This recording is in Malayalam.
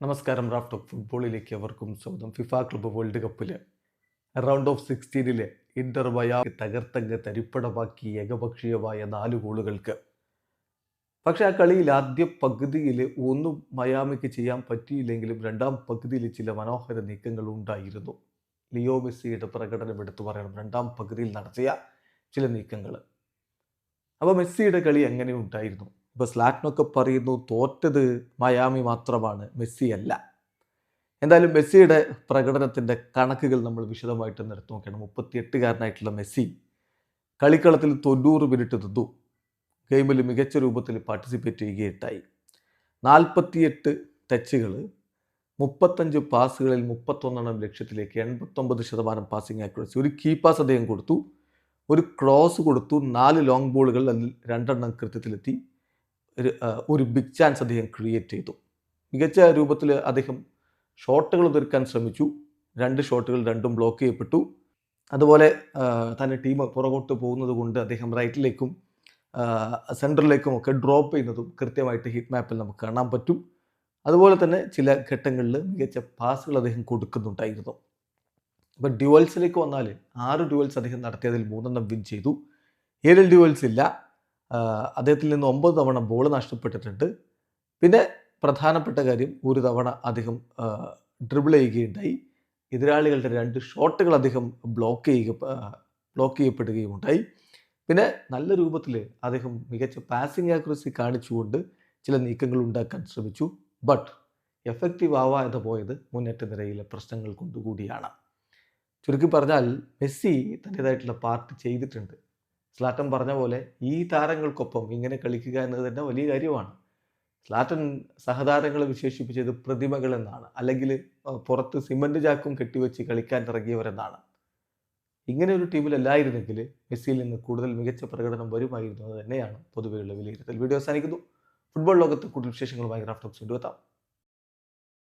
നമസ്കാരം റാഫ്റ്റ് ഓഫ് ഫുട്ബോളിലേക്ക് അവർക്കും സ്വാഗതം. ഫിഫ ക്ലബ്ബ് വേൾഡ് കപ്പിൽ റൗണ്ട് ഓഫ് സിക്സ്റ്റീനിലെ ഇന്റർ മയാ തകർത്തങ്ങ് തരിപ്പടമാക്കി ഏകപക്ഷീയമായ നാല് ഗോളുകൾക്ക്. പക്ഷെ ആ കളിയിൽ ആദ്യ പകുതിയിൽ ഒന്നും മയാമിക്ക് ചെയ്യാൻ പറ്റിയില്ലെങ്കിലും രണ്ടാം പകുതിയിൽ ചില മനോഹര നീക്കങ്ങൾ ഉണ്ടായിരുന്നു. ലിയോ മെസ്സിയുടെ പ്രകടനം എടുത്തു പറയണം. രണ്ടാം പകുതിയിൽ നടത്തിയ ചില നീക്കങ്ങൾ അപ്പോൾ മെസ്സിയുടെ കളി എങ്ങനെ ഉണ്ടായിരുന്നു? ഇപ്പോൾ സ്ലാറ്റിനൊക്കെ പറയുന്നു തോറ്റത് മയാമി മാത്രമാണ് മെസ്സി അല്ല എന്തായാലും മെസ്സിയുടെ പ്രകടനത്തിന്റെ കണക്കുകൾ നമ്മൾ വിശദമായിട്ട് എടുത്തു നോക്കണം. മുപ്പത്തിയെട്ടുകാരനായിട്ടുള്ള മെസ്സി കളിക്കളത്തിൽ തൊണ്ണൂറ് മിനിറ്റ് നിന്നു. ഗെയിമിൽ മികച്ച രൂപത്തിൽ പാർട്ടിസിപ്പേറ്റ് ചെയ്യുകയുണ്ടായി. നാൽപ്പത്തിയെട്ട് ടച്ചുകൾ മുപ്പത്തഞ്ച് പാസുകളിൽ മുപ്പത്തൊന്നെണ്ണം ലക്ഷ്യത്തിലേക്ക് എൺപത്തൊമ്പത് ശതമാനം പാസിംഗ് ആക്യുറസി ഒരു കീ പാസ് അദ്ദേഹം കൊടുത്തു. ഒരു ക്രോസ് കൊടുത്തു. നാല് ലോങ് ബോളുകൾ അതിൽ രണ്ടെണ്ണം കൃത്യത്തിലെത്തി. ഒരു ബിഗ് ചാൻസ് അദ്ദേഹം ക്രിയേറ്റ് ചെയ്തു. മികച്ച രൂപത്തിൽ അദ്ദേഹം ഷോട്ടുകൾ തീർക്കാൻ ശ്രമിച്ചു. രണ്ട് ഷോട്ടുകൾ രണ്ടും ബ്ലോക്ക് ചെയ്യപ്പെട്ടു. അതുപോലെ തന്റെ ടീം പുറകോട്ട് പോകുന്നത് കൊണ്ട് അദ്ദേഹം റൈറ്റിലേക്കും സെന്ററിലേക്കും ഒക്കെ ഡ്രോപ്പ് ചെയ്യുന്നതും കൃത്യമായിട്ട് ഹിറ്റ് മാപ്പിൽ നമുക്ക് കാണാൻ പറ്റും. അതുപോലെ തന്നെ ചില ഘട്ടങ്ങളിൽ മികച്ച പാസുകൾ അദ്ദേഹം കൊടുക്കുന്നുണ്ടായിരുന്നു. ഇപ്പം ഡ്യുവൽസിലേക്ക് വന്നാൽ ആറ് ഡ്യുവൽസ് അദ്ദേഹം നടത്തിയതിൽ മൂന്നെണ്ണം വിൻ ചെയ്തു. ഏഴ് ഡ്യുവൽസ് ഇല്ല. അദ്ദേഹത്തിൽ നിന്ന് ഒമ്പത് തവണ ബോൾ നഷ്ടപ്പെട്ടിട്ടുണ്ട്. പിന്നെ പ്രധാനപ്പെട്ട കാര്യം ഒരു തവണ അദ്ദേഹം ഡ്രിബിൾ ചെയ്യുകയുണ്ടായി. എതിരാളികളുടെ രണ്ട് ഷോട്ടുകൾ അദ്ദേഹം ബ്ലോക്ക് ചെയ്യുക ബ്ലോക്ക് ചെയ്യപ്പെടുകയും ഉണ്ടായി. പിന്നെ നല്ല രൂപത്തിൽ അദ്ദേഹം മികച്ച പാസിംഗ് ആക്യുറസി കാണിച്ചുകൊണ്ട് ചില നീക്കങ്ങൾ ഉണ്ടാക്കാൻ ശ്രമിച്ചു. ബട്ട് എഫക്റ്റീവ് ആവാതെ പോയത് മുന്നേറ്റ നിരയിലെ പ്രശ്നങ്ങൾ കൊണ്ടുകൂടിയാണ്. ചുരുക്കി പറഞ്ഞാൽ മെസ്സി തന്റേതായിട്ടുള്ള പാർട്ട് ചെയ്തിട്ടുണ്ട്. സ്ലാറ്റൻ പറഞ്ഞ പോലെ ഈ താരങ്ങൾക്കൊപ്പം ഇങ്ങനെ കളിക്കുക എന്നത് തന്നെ വലിയ കാര്യമാണ്. സ്ലാറ്റൻ സഹതാരങ്ങളെ വിശേഷിപ്പിച്ചത് പ്രതിമകൾ എന്നാണ്. അല്ലെങ്കിൽ പുറത്ത് സിമന്റ് ചാക്കും കെട്ടിവെച്ച് കളിക്കാൻ ഇറങ്ങിയവരെന്നാണ് ഇങ്ങനെ ഒരു ടീമിലല്ലായിരുന്നെങ്കിൽ മെസ്സിയിൽ നിന്ന് കൂടുതൽ മികച്ച പ്രകടനം വരുമായിരുന്നു. തന്നെയാണ് പൊതുവെയുള്ള വിലയിരുത്തൽ. വീഡിയോ അവസാനിക്കുന്നു. ഫുട്ബോൾ ലോകത്ത് കൂടുതൽ വിശേഷങ്ങളുമായി ക്രാഫ്റ്റ് റാഫ്റ്റോക്സ് കൊണ്ടുവെത്താം